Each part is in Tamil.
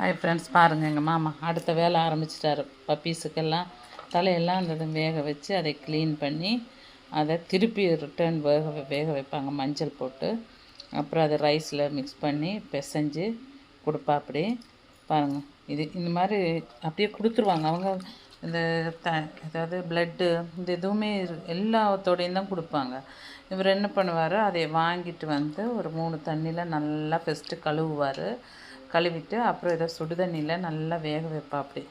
ஹாய் ஃப்ரெண்ட்ஸ் பாருங்கள் எங்கள் மாமா அடுத்த வேலை ஆரம்பிச்சிட்டாரு. பப்பீஸுக்கெல்லாம் தலையெல்லாம் அந்த வேக வச்சு அதை க்ளீன் பண்ணி அதை திருப்பி ரிட்டர்ன் வேக வேக வைப்பாங்க. மஞ்சள் போட்டு அப்புறம் அதை ரைஸில் மிக்ஸ் பண்ணி பிசைஞ்சு கொடுப்பா அப்படி பாருங்கள் இது இந்த மாதிரி அப்படியே கொடுத்துருவாங்க. அவங்க இந்த த அதாவது பிளட்டு இந்த எதுவுமே எல்லாத்தோடையும் தான் கொடுப்பாங்க. இவர் என்ன பண்ணுவார் அதை வாங்கிட்டு வந்து ஒரு மூணு தண்ணியில் நல்லா ஃபஸ்ட்டு கழுவுவார். கழுவிட்டு அப்புறம் இதை சுடுதண்ணியில் நல்லா வேக வைப்பா அப்படி.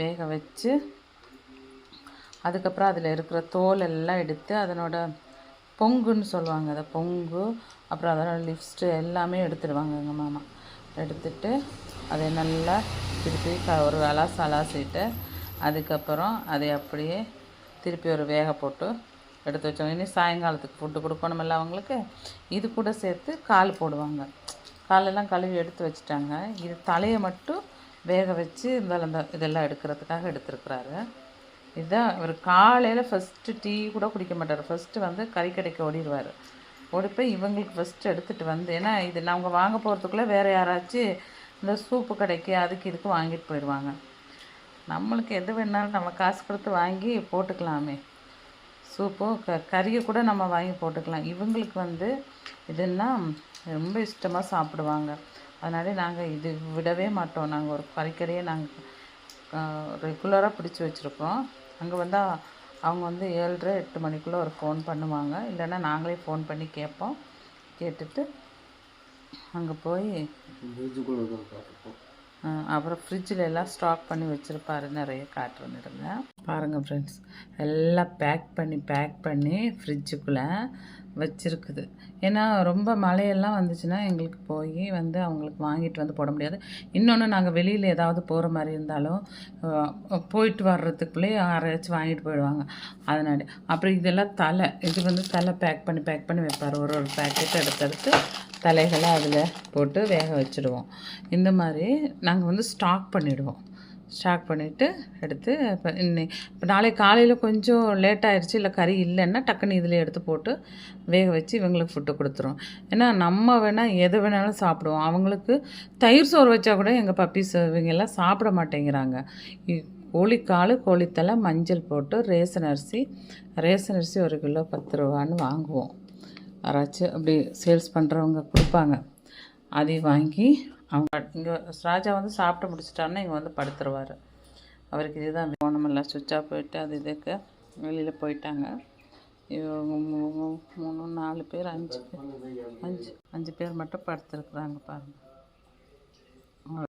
வேக வச்சு அதுக்கப்புறம் அதில் இருக்கிற தோல் எல்லாம் எடுத்து அதனோட பொங்குன்னு சொல்லுவாங்க அதை பொங்கு அப்புறம் அதனோட லிப்ஸ்ட்டு எல்லாமே எடுத்துடுவாங்க எங்கள் மாமா. எடுத்துட்டு அதை நல்லா திருப்பி க ஒரு அலாசு அலாசிட்டு அதுக்கப்புறம் அதை அப்படியே திருப்பி ஒரு வேக போட்டு எடுத்து வச்சோம். இனி சாயங்காலத்துக்கு ஃபுட்டு கொடுக்கணுமில்ல அவங்களுக்கு. இது கூட சேர்த்து கால் போடுவாங்க. காலெல்லாம் கழுவி எடுத்து வச்சுட்டாங்க. இது தலையை மட்டும் வேக வச்சு இருந்தாலும் அந்த இதெல்லாம் எடுக்கிறதுக்காக எடுத்துருக்குறாரு. இதுதான் இவர் காலையில் ஃபஸ்ட்டு டீ கூட குடிக்க மாட்டார். ஃபஸ்ட்டு வந்து கறி கடைக்கு ஓடிடுவார். ஓடி போய் இவங்களுக்கு ஃபஸ்ட்டு எடுத்துகிட்டு வந்து ஏன்னா இது நாங்கள் வாங்க போகிறதுக்குள்ளே வேறு யாராச்சும் இந்த சூப்பு கடைக்கு அதுக்கு இதுக்கு வாங்கிட்டு போயிடுவாங்க. நம்மளுக்கு எது வேணாலும் நம்ம காசு கொடுத்து வாங்கி போட்டுக்கலாமே. சூப்போ க கறியை கூட நம்ம வாங்கி போட்டுக்கலாம். இவங்களுக்கு வந்து இதுன்னா ரொம்ப இஷ்டமாக சாப்பிடுவாங்க. அதனால நாங்கள் இது விடவே மாட்டோம். நாங்கள் ஒரு கறிக்கடையே நாங்கள் ரெகுலராக பிடிச்சி வச்சுருக்கோம். அங்கே வந்தால் அவங்க வந்து ஏழ்ரை எட்டு மணிக்குள்ளே ஒரு ஃபோன் பண்ணுவாங்க. இல்லைன்னா நாங்களே ஃபோன் பண்ணி கேட்போம். கேட்டுட்டு அங்கே போய் அப்புறம் ஃப்ரிட்ஜில் எல்லாம் ஸ்டாக் பண்ணி வச்சுருப்பாரு. நிறைய காட்டுறேன்னு இருந்தேன். பாருங்கள் ஃப்ரெண்ட்ஸ் எல்லாம் பேக் பண்ணி பேக் பண்ணி ஃப்ரிட்ஜுக்குள்ளே வச்சுருக்குது. ஏன்னா ரொம்ப மழையெல்லாம் வந்துச்சுன்னா எங்களுக்கு போய் வந்து அவங்களுக்கு வாங்கிட்டு வந்து போட முடியாது. இன்னொன்று நாங்கள் வெளியில் ஏதாவது போகிற மாதிரி இருந்தாலும் போயிட்டு வர்றதுக்குள்ளே யாராச்சும் வாங்கிட்டு போயிடுவாங்க. அதனால அப்புறம் இதெல்லாம் தலை இது வந்து தலை பேக் பண்ணி பேக் பண்ணி வைப்பார். ஒரு ஒரு பேக்கெட் எடுத்தெடுத்து தலைகளை அதில் போட்டு வேக வச்சுடுவோம். இந்த மாதிரி நாங்கள் வந்து ஸ்டாக் பண்ணிவிடுவோம் ஸ்டாக் பண்ணிவிட்டு எடுத்து இப்போ இன்னைக்கு இப்போ நாளைக்கு காலையில் கொஞ்சம் லேட் ஆயிடுச்சு இல்லை கறி இல்லைன்னா டக்குன்னு இதில் எடுத்து போட்டு வேக வச்சு இவங்களுக்கு ஃபுட்டு கொடுத்துருவோம் ஏன்னா நம்ம வேணால் எது வேணாலும் சாப்பிடுவோம். அவங்களுக்கு தயிர் சோறு வச்சா கூட எங்கள் பப்பீஸ் இவங்கெல்லாம் சாப்பிட மாட்டேங்கிறாங்க. இ- கோழிக்கால் கோழித்தலை மஞ்சள் போட்டு ரேசன் அரிசி ரேசன் அரிசி ஒரு கிலோ பத்து ரூபான்னு வாங்குவோம். யாராச்சும் அப்படி சேல்ஸ் பண்ணுறவங்க கொடுப்பாங்க. அதை வாங்கி அவங்க இங்கே ராஜா வந்து சாப்பிட்டு முடிச்சிட்டாருன்னா இங்கே வந்து படுத்துருவார். அவருக்கு இதுதான் போனமெல்லாம் சுவிட்சாக போயிட்டு அது இதுக்கு வெளியில் போயிட்டாங்க. இவங்க மூணு நாலு பேர் அஞ்சு பேர் அஞ்சு அஞ்சு பேர் மட்டும் படுத்துருக்குறாங்க பாருங்கள்